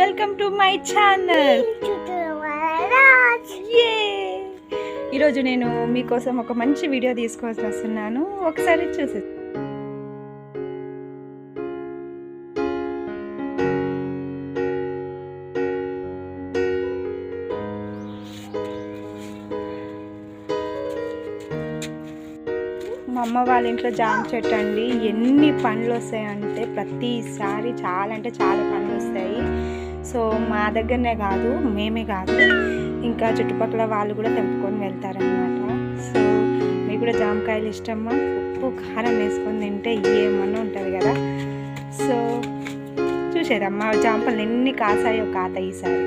Welcome to my channel. ఈరోజు నేను మీకోసం ఒక మంచి వీడియో తీసుకొని వస్తున్నాను. ఒకసారి చూసి మా అమ్మ వాళ్ళ ఇంట్లో జామ చెట్టు అండి. ఎన్ని పండ్లు వస్తాయంటే ప్రతిసారి చాలా అంటే చాలా పండ్లు వస్తాయి. సో మా దగ్గరనే కాదు మేమే కాదు. ఇంకా చుట్టుపక్కల వాళ్ళు కూడా తెంపుకొని వెళ్తారనమాట సో మీకు కూడా జామకాయలు ఇష్టమా? ఉప్పు కారం వేసుకొని తింటే ఏమన్నా ఉంటుంది కదా. సో చూసేదమ్మా జాంపలు ఎన్ని కాసాయో కాత ఈసారి.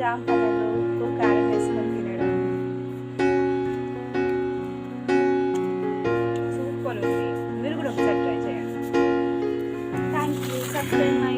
జాంపదలు కారం వేసుకొని తినడం సూపర్ ఉంది మీరు కూడా ఒకసారి ట్రై చేయండి థ్యాంక్ యూ సబ్స్క్రైబ్ మై